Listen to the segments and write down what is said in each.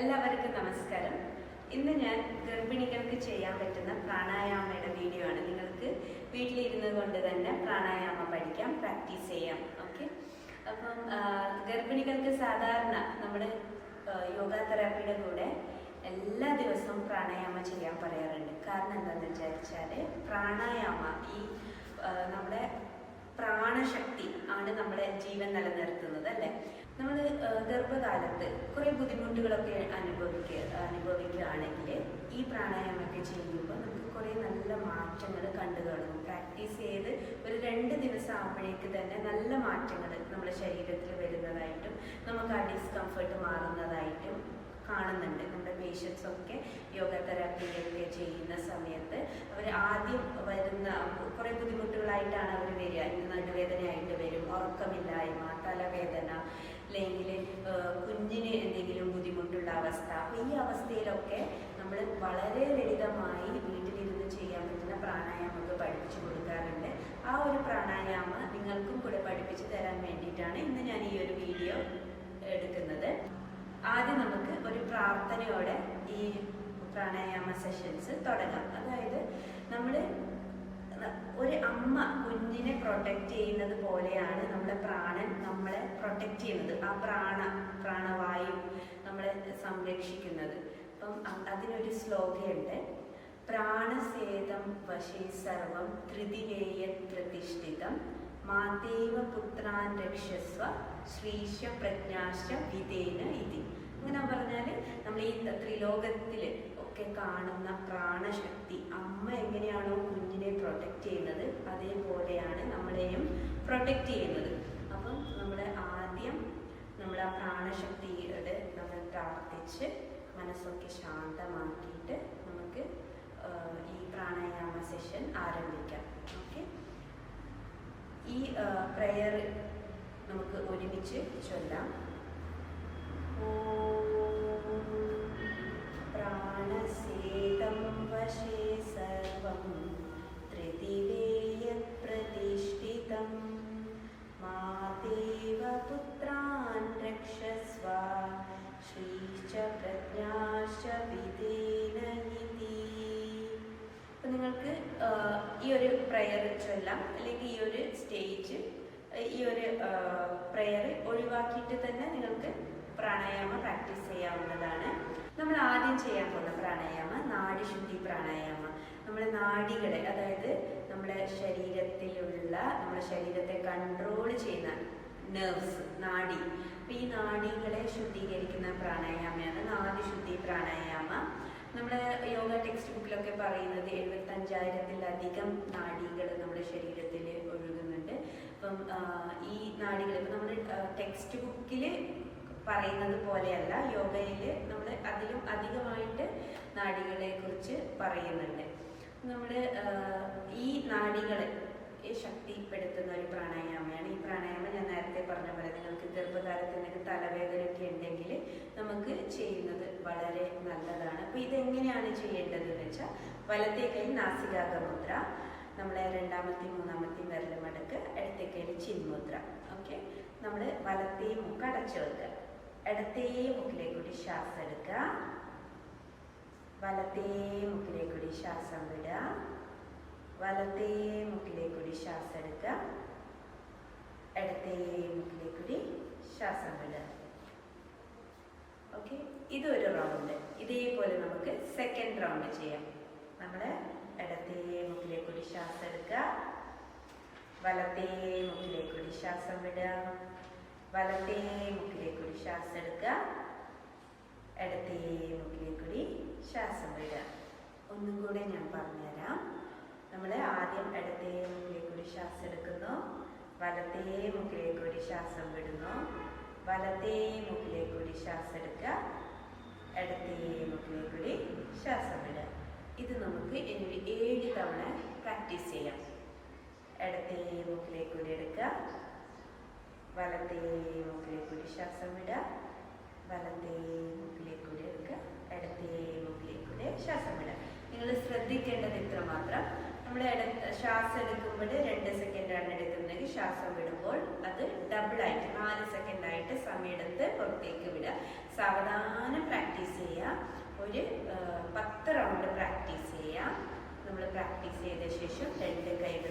എല്ലാവർക്കും നമസ്കാരം. ഇന്ന് ഞാൻ ഗർഭിണികൾക്ക് ചെയ്യാൻ പറ്റുന്ന പ്രാണായാമയുടെ വീഡിയോ ആണ്. നിങ്ങൾക്ക് വീട്ടിലിരുന്ന് കൊണ്ട് തന്നെ പ്രാണായാമം പഠിക്കാം പ്രാക്ടീസ് ചെയ്യാം. ഓക്കെ അപ്പം ഗർഭിണികൾക്ക് സാധാരണ നമ്മുടെ യോഗ തെറാപ്പിയുടെ കൂടെ എല്ലാ ദിവസവും പ്രാണായാമം ചെയ്യാൻ പറയാറുണ്ട്. കാരണം എന്താണെന്ന് വിചാരിച്ചാൽ പ്രാണായാമ ഈ നമ്മുടെ ജീവൻ നിലനിർത്തുന്നത് അല്ലേ? നമ്മൾ ഗർഭകാലത്ത് കുറേ ബുദ്ധിമുട്ടുകളൊക്കെ അനുഭവിക്കുക അനുഭവിക്കുകയാണെങ്കിൽ ഈ പ്രാണായാമൊക്കെ ചെയ്യുമ്പോൾ നമുക്ക് കുറേ നല്ല മാറ്റങ്ങൾ കണ്ടു തുടങ്ങും. പ്രാക്ടീസ് ചെയ്ത് ഒരു രണ്ട് ദിവസം ആകുമ്പോഴേക്ക് തന്നെ നല്ല മാറ്റങ്ങൾ നമ്മുടെ ശരീരത്തിൽ വരുന്നതായിട്ടും നമുക്ക് ആ ഡിസ്കംഫർട്ട് മാറുന്നതായിട്ടും കാണുന്നുണ്ട് നമ്മുടെ പേഷ്യൻസ് ഒക്കെ യോഗ തെറാപ്പിയൊക്കെ ചെയ്യുന്ന സമയത്ത്. അവർ ആദ്യം വരുന്ന കുറേ ബുദ്ധിമുട്ടുകളായിട്ടാണ് അവർ വരിക. നടുവേദനയായിട്ട് വരും ഉറക്കമില്ലായ്മ തലവേദന അല്ലെങ്കിൽ കുഞ്ഞിന് എന്തെങ്കിലും ബുദ്ധിമുട്ടുള്ള അവസ്ഥ. അപ്പോൾ ഈ അവസ്ഥയിലൊക്കെ നമ്മൾ വളരെ ലളിതമായി വീട്ടിലിരുന്ന് ചെയ്യാൻ പറ്റുന്ന പ്രാണായാമമൊക്കെ പഠിപ്പിച്ചു കൊടുക്കാറുണ്ട്. ആ ഒരു പ്രാണായാമം നിങ്ങൾക്കും കൂടെ പഠിപ്പിച്ചു തരാൻ വേണ്ടിയിട്ടാണ് ഇന്ന് ഞാൻ ഈ ഒരു വീഡിയോ ആദ്യം നമുക്ക് ഒരു പ്രാർത്ഥനയോടെ ഈ പ്രാണായാമ സെഷൻസ് തുടങ്ങാം. അതായത് നമ്മൾ ഒരു അമ്മ കുഞ്ഞിനെ പ്രൊട്ടക്റ്റ് ചെയ്യുന്നത് പോലെയാണ് നമ്മുടെ പ്രാണൻ നമ്മളെ പ്രൊട്ടക്റ്റ് ചെയ്യുന്നത്. ആ പ്രാണ പ്രാണവായു നമ്മളെ സംരക്ഷിക്കുന്നത്. അപ്പം അതിനൊരു ശ്ലോകയുണ്ട് പ്രാണസേതം വശീ സർവം ത്രിതിവേയ പ്രതിഷ്ഠിതം മാതേവ പുത്രാൻ രക്ഷസ്വ ശ്രീശ പ്രജ്ഞാശ വിധേന ഇതി. അങ്ങനെ പറഞ്ഞാൽ നമ്മൾ ഈ ത്രിലോകത്തിൽ ഒക്കെ കാണുന്ന പ്രാണശക്തി അമ്മ എങ്ങനെയാണോ കുഞ്ഞിനെ പ്രൊട്ടക്റ്റ് ചെയ്യുന്നത് അതേപോലെയാണ് നമ്മളെയും പ്രൊട്ടക്റ്റ് ചെയ്യുന്നത്. അപ്പം നമ്മൾ ആദ്യം നമ്മൾ ആ പ്രാണശക്തിയുടെ നമ്മൾ പ്രാർത്ഥിച്ച് മനസ്സൊക്കെ ശാന്തമാക്കിയിട്ട് നമുക്ക് ഈ പ്രാണായാമ സെഷൻ ആരംഭിക്കാം. ഓക്കെ ഈ പ്രയർ നമുക്ക് ഒരുമിച്ച് ചൊല്ലാം. പ്രാണസേതം വശേ സർവം ത്രിദിവേയ പ്രാണായാമ പ്രാക്ടീസ് ചെയ്യാവുന്നതാണ്. നമ്മൾ ആദ്യം ചെയ്യാൻ പോകുന്ന പ്രാണായാമ നാഡിശുദ്ധി പ്രാണായാമ. നമ്മുടെ നാഡികളെ അതായത് നമ്മുടെ ശരീരത്തിലുള്ള നമ്മുടെ ശരീരത്തെ കൺട്രോൾ ചെയ്യുന്ന നെർവ്സ് നാഡി. അപ്പം ഈ നാഡികളെ ശുദ്ധീകരിക്കുന്ന പ്രാണായാമയാണ് നാടിശുദ്ധി പ്രാണായാമ. നമ്മൾ യോഗ ടെക്സ്റ്റ് ബുക്കിലൊക്കെ പറയുന്നത് എഴുപത്തഞ്ചായിരത്തിലധികം നാഡികൾ നമ്മുടെ ശരീരത്തിൽ ഒഴുകുന്നുണ്ട്. അപ്പം ഈ നാഡികൾ ഇപ്പം നമ്മുടെ ടെക്സ്റ്റ് ബുക്കിൽ പറയുന്നത് പോലെയല്ല. യോഗയിൽ നമ്മൾ അതിലും അധികമായിട്ട് നാഡികളെ കുറിച്ച് പറയുന്നുണ്ട് നമ്മൾ ഈ നാഡികളെ ശക്തിപ്പെടുത്തുന്ന ഒരു പ്രാണായാമമാണ് ഈ പ്രാണായാമം ഞാൻ നേരത്തെ പറഞ്ഞ പോലെ നിങ്ങൾക്ക് ഗർഭകാലത്ത് നിങ്ങൾക്ക് തലവേദനയൊക്കെ ഉണ്ടെങ്കിൽ നമുക്ക് ചെയ്യുന്നത് വളരെ നല്ലതാണ്. അപ്പോൾ ഇതെങ്ങനെയാണ് ചെയ്യേണ്ടതെന്ന് വെച്ചാൽ വലത്തേ കൈ നാസികാഗ്രമുദ്ര നമ്മളെ രണ്ടാമത്തെയും മൂന്നാമത്തെയും വിരൽ മടക്ക് ഇടത്തേ കൈയിൽ ചിന്മുദ്ര. ഓക്കെ? നമ്മൾ വലത്തേ മുക്കടച്ചു വെക്കുക ഇടത്തേ മുക്കിലെ കൂടി ശ്വാസം എടുക്കുക. വലത്തേ മുക്കിലെ കൂടി ശ്വാസം വിടുക. വലത്തേ മുക്കിലെ കൂടി ശ്വാസം എടുക്കുക. ഇടത്തേ മുക്കിലെ കൂടി ശ്വാസം വിടുക. ഓക്കെ? ഇതൊരു റൗണ്ട്. ഇതേപോലെ നമുക്ക് സെക്കൻഡ് റൗണ്ട് ചെയ്യാം. നമ്മൾ ഇടത്തേ മുക്കിലെ കൂടി ശ്വാസം എടുക്കുക. വലത്തേ മുക്കിലെ കൂടി ശ്വാസം വിടുക. വലത്തേ മുക്കിലേക്ക് കൂടി ശ്വാസം എടുക്കുക. ഇടത്തേ മുക്കിലേക്ക് കൂടി ശ്വാസം വിടുക. ഒന്നും കൂടെ ഞാൻ പറഞ്ഞുതരാം. നമ്മൾ ആദ്യം ഇടത്തേ മുക്കിലേക്ക് കൂടി ശ്വാസം എടുക്കുന്നു. വലത്തേ മുക്കിലേക്ക് കൂടി ശ്വാസം വിടുന്നു. വലത്തേ മുക്കിലേക്ക് കൂടി ശ്വാസം എടുക്കുക. ഇടത്തേ മുക്കിലേക്ക് കൂടി ശ്വാസം വിടുക. ഇത് നമുക്ക് ഇനി ഏഴ് തവണ പ്രാക്ടീസ് ചെയ്യാം. ഇടത്തേ മുക്കിലേക്ക് കൂടി എടുക്കുക. വലത്തേ മൂക്കിലേക്കൂടി ശ്വാസം വിടുക. വലത്തേ മൂക്കിലേക്കൂടി എടുക്കുക. ഇടത്തേ മൂക്കിലേക്കൂടി ശ്വാസം വിടുക. നിങ്ങൾ ശ്രദ്ധിക്കേണ്ടത് ഇത്ര മാത്രം. നമ്മൾ ശ്വാസം എടുക്കുമ്പോൾ രണ്ട് സെക്കൻഡാണ് എടുക്കുന്നതെങ്കിൽ ശ്വാസം വിടുമ്പോൾ അത് ഡബിളായിട്ട് നാല് സെക്കൻഡായിട്ട് സമയെടുത്ത് പുറത്തേക്ക് വിടുക. സാവധാനം പ്രാക്ടീസ് ചെയ്യുക. ഒരു പത്ത് റൗണ്ട് പ്രാക്ടീസ് ചെയ്യുക. നമ്മൾ പ്രാക്ടീസ് ചെയ്ത ശേഷം രണ്ട് കൈകൾ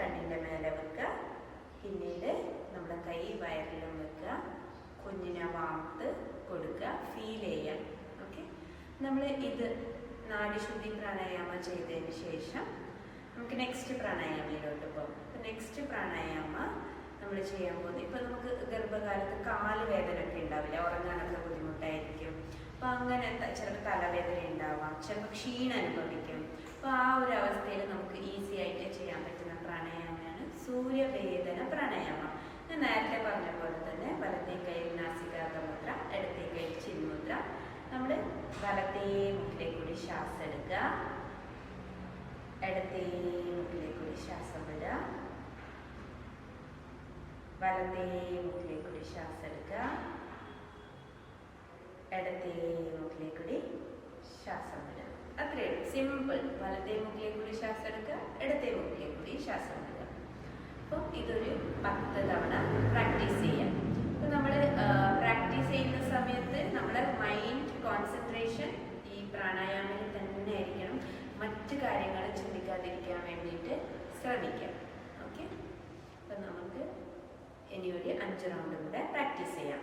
കണ്ണിന്റെ മേലെ വെക്കുക. പിന്നീട് നമ്മുടെ കൈ വയറിലും വെക്കുക. കുഞ്ഞിനെ വാർത്ത് കൊടുക്കുക. ഫീൽ ചെയ്യാം ഓക്കെ നമ്മൾ ഇത് നാടിശുദ്ധി പ്രാണായാമം ചെയ്തതിന് ശേഷം നമുക്ക് നെക്സ്റ്റ് പ്രാണായാമയിലോട്ട് പോകാം. നെക്സ്റ്റ് പ്രാണായാമ നമ്മൾ ചെയ്യാൻ പോകുന്നത് ഇപ്പം നമുക്ക് ഗർഭകാലത്ത് കാൽ ഒക്കെ ഉണ്ടാവില്ല? ഉറങ്ങാനൊക്കെ ബുദ്ധിമുട്ടായിരിക്കും. അപ്പം അങ്ങനെ ചിലപ്പോൾ തലവേദന ഉണ്ടാവാം. ചിലപ്പോൾ ക്ഷീണം അനുഭവിക്കും. അപ്പോൾ ആ ഒരു അവസ്ഥയിൽ നമുക്ക് ഈസി ആയിട്ട് ചെയ്യാൻ പറ്റുന്ന പ്രാണായാമമാണ് സൂര്യവേദന പ്രാണായാമം ഞാൻ നേരത്തെ പറഞ്ഞ പോലെ തന്നെ വലത്തേ കൈ നാസികാഗ്ര മുദ്ര ഇടത്തേ കൈ ചിന്മുദ്ര. നമ്മൾ വലത്തേ മുക്കിലെ കൂടി ശ്വാസം എടുക്കുക. ഇടത്തേ മുക്കിലെ കൂടി ശ്വാസം വിടുക. വലത്തേ മുക്കിലെ കൂടി ശ്വാസം എടുക്കുക. ഇടത്തേ മുക്കിലെ കൂടി ശ്വാസം വിടുക. ഉള്ളൂ. സിമ്പിൾ വലത്തേ മുക്കിലെ കൂടി ശ്വാസം എടുക്കുക ഇടത്തേ മുക്കിലെ കൂടി ശ്വാസം എടുക്കുക. അപ്പോൾ ഇതൊരു പത്ത് തവണ പ്രാക്ടീസ് ചെയ്യാം. അപ്പോൾ നമ്മൾ പ്രാക്ടീസ് ചെയ്യുന്ന സമയത്ത് നമ്മുടെ മൈൻഡ് കോൺസെൻട്രേഷൻ ഈ പ്രാണായാമത്തിൽ തന്നെ ആയിരിക്കണം മറ്റു കാര്യങ്ങൾ ചിന്തിക്കാതിരിക്കാൻ വേണ്ടിയിട്ട് ശ്രമിക്കാം ഓക്കെ അപ്പം നമുക്ക് ഇനി ഒരു അഞ്ച് റൗണ്ട് കൂടെ പ്രാക്ടീസ് ചെയ്യാം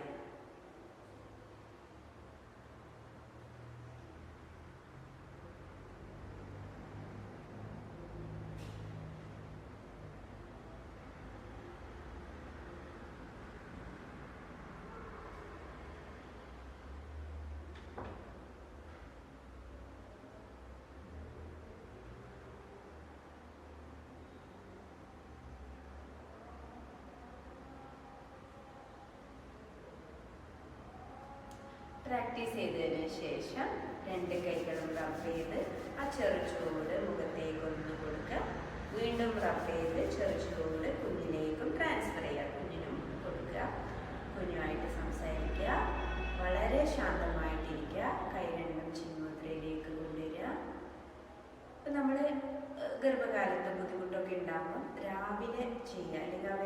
പ്രാക്ടീസ് ചെയ്തതിന് ശേഷം രണ്ട് കൈകളും റബ് ചെയ്ത് ആ ചെറുചൂട് മുഖത്തേക്ക് ഒന്ന് കൊടുക്കുക. വീണ്ടും റബ് ചെയ്ത് ചെറുചൂട് കുഞ്ഞിലേക്കും ട്രാൻസ്ഫർ ചെയ്യുക. കുഞ്ഞിനും കൊടുക്കുക. കുഞ്ഞുമായിട്ട് സംസാരിക്കുക. വളരെ ശാന്തമായിട്ടിരിക്കുക. കൈ രണ്ടും ചിന്മുദ്രയിലേക്ക് കൊണ്ടുവരിക. ഇപ്പം നമ്മൾ ഗർഭകാലത്ത് ബുദ്ധിമുട്ടൊക്കെ ഉണ്ടാകുമ്പോൾ രാവിലെ ചെയ്യുക. അല്ലെങ്കിൽ ആ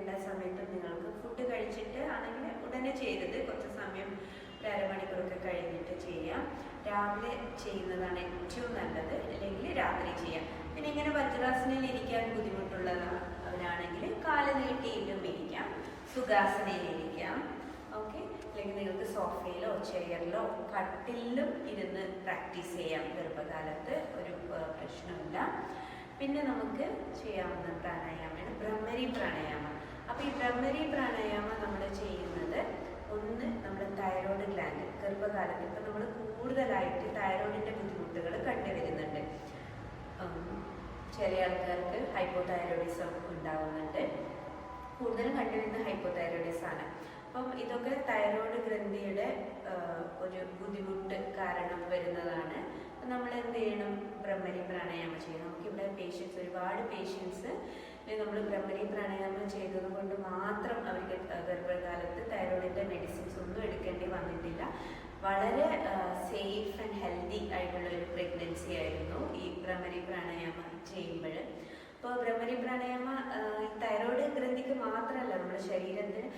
ഉള്ള സമയത്ത് നിങ്ങൾക്ക് ഫുഡ് കഴിച്ചിട്ട് ആണെങ്കിൽ ഉടനെ ചെയ്തത് കുറച്ച് സമയം ഒരു അരമണിക്കൂറൊക്കെ കഴിഞ്ഞിട്ട് ചെയ്യാം. രാവിലെ ചെയ്യുന്നതാണ് ഏറ്റവും നല്ലത്. അല്ലെങ്കിൽ രാത്രി ചെയ്യാം. പിന്നെ ഇങ്ങനെ വജ്രാസനയിൽ ഇരിക്കാൻ ബുദ്ധിമുട്ടുള്ളവരാണെങ്കിൽ കാൽ നീട്ടിയിലും ഇരിക്കാം. സുഖാസനയിൽ ഇരിക്കാം. ഓക്കെ? അല്ലെങ്കിൽ നിങ്ങൾക്ക് സോഫയിലോ ചെയറിലോ കട്ടിലും ഇരുന്ന് പ്രാക്ടീസ് ചെയ്യാം. ഗർഭകാലത്ത് ഒരു പ്രശ്നമില്ല. പിന്നെ നമുക്ക് ചെയ്യാവുന്ന പ്രാണായാമമാണ് ബ്രഹ്മരി പ്രാണായാമം. അപ്പോൾ ഈ ബ്രഹ്മരി പ്രാണായാമം നമ്മൾ ചെയ്യുന്നത് ഒന്ന് നമ്മുടെ തൈറോയ്ഡ് ഗ്ലാൻഡ് ഗർഭകാലത്ത് ഇപ്പം നമ്മൾ കൂടുതലായിട്ട് തൈറോയിഡിന്റെ ബുദ്ധിമുട്ടുകൾ കണ്ടുവരുന്നുണ്ട്. ചില ആൾക്കാർക്ക് ഹൈപ്പോതൈറോയിഡിസം ഉണ്ടാവുന്നുണ്ട്. കൂടുതലും കണ്ടുവരുന്ന ഹൈപ്പോതൈറോയിഡിസം ആണ്. അപ്പം ഇതൊക്കെ തൈറോയ്ഡ് ഗ്രന്ഥിയുടെ ഒരു ബുദ്ധിമുട്ട് കാരണം വരുന്നതാണ്. അപ്പം നമ്മൾ എന്ത് ചെയ്യണം? ബ്രഹ്മരി പ്രാണായാമം ചെയ്യണം. നമുക്കിവിടെ പേഷ്യൻസ് ഒരുപാട് പേഷ്യൻസ് നമ്മൾ ബ്രഹ്മരി പ്രാണായാമം ചെയ്തത് കൊണ്ട് മാത്രം അവർക്ക് ഗർഭകാലത്ത് തൈറോയിഡിന്റെ മെഡിസിൻസ് ഒന്നും എടുക്കേണ്ടി വന്നിട്ടില്ല. വളരെ സേഫ് ആൻഡ് ഹെൽത്തി ആയിട്ടുള്ള ഒരു പ്രഗ്നൻസി ആയിരുന്നു ഈ ഭ്രമരി പ്രാണായാമം ചെയ്യുമ്പോൾ അപ്പോൾ ഭ്രമരി പ്രാണായാമ തൈറോയ്ഡ് ഗ്രന്ഥിക്ക് മാത്രമല്ല നമ്മുടെ ശരീരത്തിന്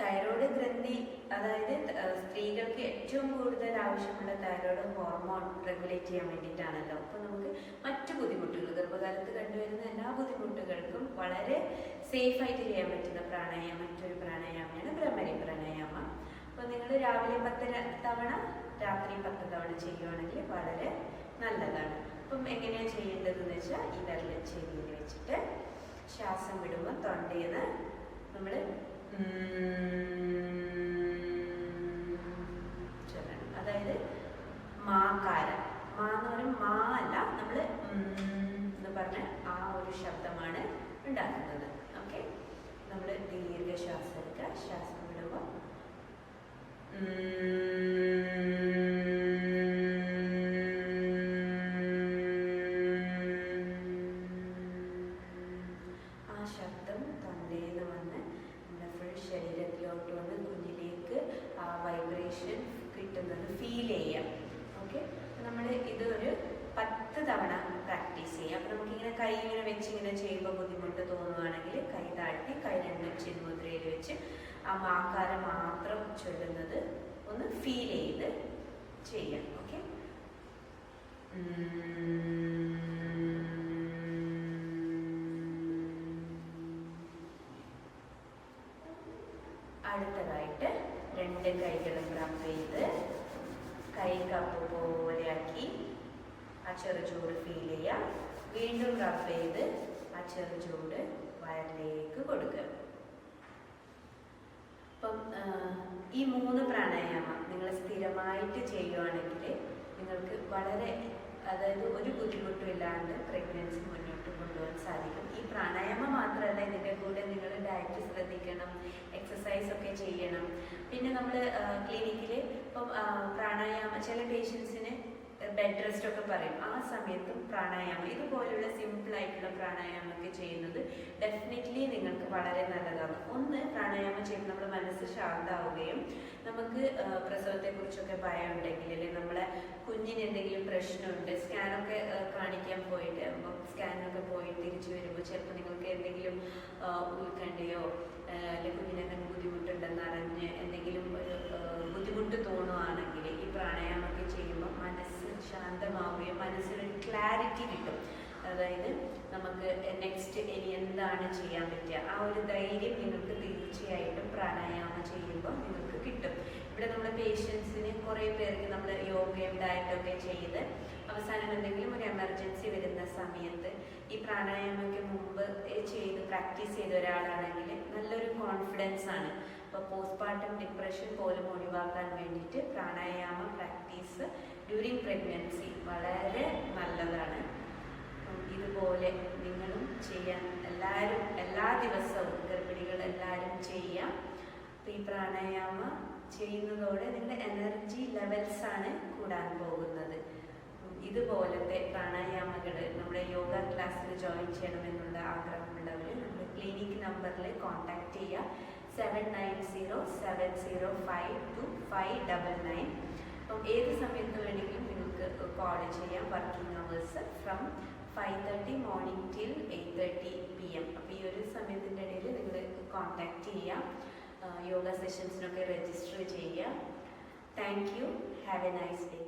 തൈറോയ്ഡ് ഗ്രന്ഥി അതായത് സ്ത്രീകൾക്ക് ഏറ്റവും കൂടുതൽ ആവശ്യമുള്ള തൈറോയ്ഡ് ഹോർമോൺ റെഗുലേറ്റ് ചെയ്യാൻ വേണ്ടിയിട്ടാണല്ലോ. അപ്പോൾ നമുക്ക് മറ്റു ബുദ്ധിമുട്ടുകൾ ഗർഭകാലത്ത് കണ്ടുവരുന്ന എല്ലാ ബുദ്ധിമുട്ടുകൾക്കും വളരെ സേഫ് ആയിട്ട് ചെയ്യാൻ പറ്റുന്ന പ്രാണായാമം മറ്റൊരു പ്രാണായാമയാണ് ബ്രഹ്മരി പ്രാണായാമം. അപ്പോൾ നിങ്ങൾ രാവിലെ പത്ത് തവണ രാത്രി പത്ത് തവണ ചെയ്യുവാണെങ്കിൽ വളരെ നല്ലതാണ്. അപ്പം എങ്ങനെയാണ് ചെയ്യേണ്ടത് എന്ന് വെച്ചാൽ വിരൽ ചെവിയിൽ വെച്ചിട്ട് ശ്വാസം വിടുമ്പോൾ തൊണ്ടയിൽ നമ്മൾ അതായത് മാകാരം മാ എന്ന് മാ അല്ല നമ്മൾ എന്ന് പറഞ്ഞ ആ ഒരു ശബ്ദമാണ് ഉണ്ടാക്കുന്നത്. കൈയിങ്ങനെ വെച്ച് ഇങ്ങനെ ചെയ്യുമ്പോൾ ബുദ്ധിമുട്ട് തോന്നുകയാണെങ്കിൽ കൈ താഴ്ത്തി കൈ രണ്ടും ചിന്മുദ്രയിൽ വെച്ച് ആ മാക്കാരം മാത്രം ചൊല്ലുന്നത് ഒന്ന് ഫീൽ ചെയ്ത് ചെയ്യാം. ഓക്കെ അടുത്തതായിട്ട് രണ്ട് കൈകളും റബ് ചെയ്ത് കൈ കപ്പ് പോലെയാക്കി ആ ചെറുചൂട് ഫീൽ ചെയ്യാം. വീണ്ടും റബ് ചെയ്ത് ആ ചെറുചൂട് വയറിലേക്ക് കൊടുക്കുക. അപ്പം ഈ മൂന്ന് പ്രാണായാമം നിങ്ങൾ സ്ഥിരമായിട്ട് ചെയ്യുവാണെങ്കിൽ നിങ്ങൾക്ക് വളരെ അതായത് ഒരു ബുദ്ധിമുട്ടും ഇല്ലാണ്ട് പ്രഗ്നൻസി മുന്നോട്ട് കൊണ്ടുപോകാൻ സാധിക്കും. ഈ പ്രാണായാമം മാത്രമല്ല ഇതിന്റെ കൂടെ നിങ്ങൾ ഡയറ്റ് ശ്രദ്ധിക്കണം എക്സസൈസ് ഒക്കെ ചെയ്യണം. പിന്നെ നമ്മൾ ക്ലിനിക്കിൽ ഇപ്പം പ്രാണായാമം ചില പേഷ്യൻസിന് ബെഡ് റെസ്റ്റ് ഒക്കെ പറയും. ആ സമയത്തും പ്രാണായാമം. ഇതുപോലുള്ള സിമ്പിൾ ആയിട്ടുള്ള പ്രാണായാമമൊക്കെ ചെയ്യുന്നത് ഡെഫിനറ്റ്ലി നിങ്ങൾക്ക് വളരെ നല്ലതാണ്. ഒന്ന് പ്രാണായാമം ചെയ്യുമ്പോൾ നമ്മുടെ മനസ്സ് ശാന്തമാവുകയും നമുക്ക് പ്രസവത്തെ പ്രസവത്തെക്കുറിച്ചൊക്കെ ഭയം ഉണ്ടെങ്കിൽ അല്ലെങ്കിൽ നമ്മളെ കുഞ്ഞിന് എന്തെങ്കിലും പ്രശ്നമുണ്ട് സ്കാനൊക്കെ കാണിക്കാൻ പോയിട്ട് സ്കാനൊക്കെ പോയി തിരിച്ചു വരുമ്പോൾ ചിലപ്പോൾ നിങ്ങൾക്ക് എന്തെങ്കിലും ഉൾക്കണ്ടയോ അല്ലെങ്കിൽ കുഞ്ഞിന് എന്തെങ്കിലും ബുദ്ധിമുട്ടുണ്ടെന്ന് അറിഞ്ഞ് എന്തെങ്കിലും ഒരു ബുദ്ധിമുട്ട് തോന്നുവാണെങ്കിൽ ഈ പ്രാണായാമമൊക്കെ ചെയ്യുമ്പോൾ മനസ്സ് ശാന്തമാവുകയും മനസ്സിനൊരു ക്ലാരിറ്റി കിട്ടും. അതായത് നമുക്ക് നെക്സ്റ്റ് ഇനി എന്താണ് ചെയ്യാൻ പറ്റുക? ആ ഒരു ധൈര്യം നിങ്ങൾക്ക് തീർച്ചയായിട്ടും പ്രാണായാമം ചെയ്യുമ്പോൾ നിങ്ങൾക്ക് കിട്ടും. ഇവിടെ നമ്മുടെ പേഷ്യൻസിന് കുറേ പേർക്ക് നമ്മൾ യോഗയും ഡയറ്റൊക്കെ ചെയ്ത് അവസാനം എന്തെങ്കിലും ഒരു എമർജൻസി വരുന്ന സമയത്ത് ഈ പ്രാണായാമയ്ക്ക് മുമ്പ് ചെയ്ത് പ്രാക്ടീസ് ചെയ്ത ഒരാളാണെങ്കിൽ നല്ലൊരു കോൺഫിഡൻസ് ആണ്. അപ്പോൾ പോസ്റ്റ്മോർട്ടം ഡിപ്രഷൻ പോലും ഒഴിവാക്കാൻ വേണ്ടിയിട്ട് പ്രാണായാമ ഡ്യൂറിങ് പ്രഗ്നൻസി വളരെ നല്ലതാണ്. ഇതുപോലെ നിങ്ങളും ചെയ്യാൻ എല്ലാവരും എല്ലാ ദിവസവും ഗർഭിണികൾ എല്ലാവരും ചെയ്യാം. ഈ പ്രാണായാമ ചെയ്യുന്നതോടെ നിങ്ങളുടെ എനർജി ലെവൽസ് ആണ് കൂടാൻ പോകുന്നത്. ഇതുപോലത്തെ പ്രാണായാമകൾ നമ്മുടെ യോഗ ക്ലാസ്സിൽ ജോയിൻ ചെയ്യണമെന്നുള്ള ആഗ്രഹമുള്ളവർ നമ്മുടെ ക്ലിനിക് നമ്പറിൽ കോൺടാക്റ്റ് ചെയ്യുക. Seven nine zero seven zero five two five double nine അപ്പം ഏത് സമയത്ത് വേണമെങ്കിലും നിങ്ങൾക്ക് കോൾ ചെയ്യാം working hours from five thirty morning till eight thirty P M അപ്പോൾ ഈ ഒരു സമയത്തിന്റെ ഇടയിൽ നിങ്ങൾ കോൺടാക്റ്റ് ചെയ്യാം. യോഗ സെഷൻസിനൊക്കെ രജിസ്റ്റർ ചെയ്യുക. Thank you have a nice day